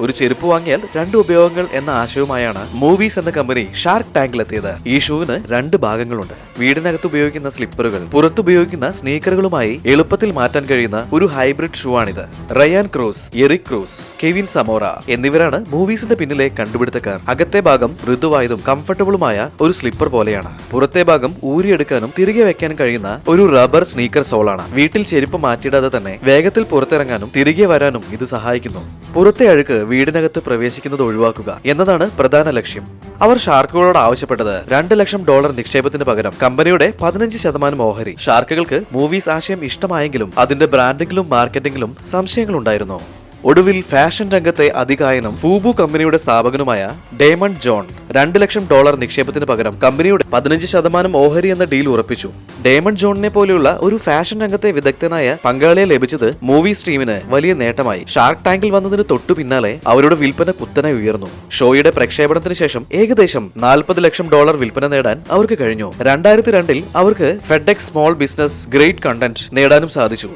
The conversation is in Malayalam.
ഒരു ചെരുപ്പ് വാങ്ങിയാൽ രണ്ട് ഉപയോഗങ്ങൾ എന്ന ആശയവുമായാണ് മൂവീസ് എന്ന കമ്പനി ഷാർക്ക് ടാങ്കിലെത്തിയത് ഈ ഷൂവിന് രണ്ട് ഭാഗങ്ങളുണ്ട്. വീടിനകത്ത് ഉപയോഗിക്കുന്ന സ്ലിപ്പറുകൾ പുറത്തുപയോഗിക്കുന്ന സ്നീക്കറുകളുമായി എളുപ്പത്തിൽ മാറ്റാൻ കഴിയുന്ന ഒരു ഹൈബ്രിഡ് ഷൂ ആണിത് Ryan Cruz Eric Cruz Kevin Zamora എന്നിവരാണ് മൂവീസിന്റെ പിന്നിലെ കണ്ടുപിടുത്തക്കാർ. അകത്തെ ഭാഗം മൃദുവായതും കംഫർട്ടബിളുമായ ഒരു സ്ലിപ്പർ പോലെയാണ്. പുറത്തെ ഭാഗം ഊരിയെടുക്കാനും തിരികെ വെക്കാനും കഴിയുന്ന ഒരു റബ്ബർ സ്നീക്കർ സോളാണ്. വീട്ടിൽ ചെരുപ്പ് മാറ്റിയിടാതെ തന്നെ വേഗത്തിൽ പുറത്തിറങ്ങാനും തിരികെ വരാനും ഇത് സഹായിക്കുന്നു. പുറത്തെ അഴുക്ക് വീടിനകത്ത് പ്രവേശിക്കുന്നത് ഒഴിവാക്കുക എന്നതാണ് പ്രധാന ലക്ഷ്യം. അവർ ഷാർക്കുകളോട് ആവശ്യപ്പെട്ടത് രണ്ട് ലക്ഷം ഡോളർ നിക്ഷേപത്തിന് പകരം. കമ്പനിയുടെ പതിനഞ്ച് ശതമാനം ഓഹരി. ഷാർക്കുകൾക്ക് മൂവീസ് ആശയം ഇഷ്ടമായെങ്കിലും അതിന്റെ ബ്രാൻഡിംഗിലും മാർക്കറ്റിംഗിലും സംശയങ്ങളുണ്ടായിരുന്നു. ഒടുവിൽ ഫാഷൻ രംഗത്തെ അധികായനം ഫൂബു കമ്പനിയുടെ സ്ഥാപകനുമായ ഡേമണ്ട് ജോൺ രണ്ട് ലക്ഷം ഡോളർ നിക്ഷേപത്തിന് പകരം കമ്പനിയുടെ പതിനഞ്ച് ശതമാനം ഓഹരി എന്ന ഡീൽ ഉറപ്പിച്ചു. ഡേമണ്ട് ജോണിനെ പോലെയുള്ള ഒരു ഫാഷൻ രംഗത്തെ വിദഗ്ധനായ പങ്കാളിയെ ലഭിച്ചത് മൂവി സ്ട്രീമിന് വലിയ നേട്ടമായി. ഷാർക്ക് ടാങ്കിൽ വന്നതിന് തൊട്ടു പിന്നാലെ അവരുടെ വിൽപ്പന കുത്തനെ ഉയർന്നു. ഷോയുടെ പ്രക്ഷേപണത്തിന് ശേഷം ഏകദേശം നാൽപ്പത് ലക്ഷം ഡോളർ വിൽപ്പന നേടാൻ അവർക്ക് കഴിഞ്ഞു. രണ്ടായിരത്തി രണ്ടിൽ അവർക്ക് FedEx small business great content നേടാനും സാധിച്ചു.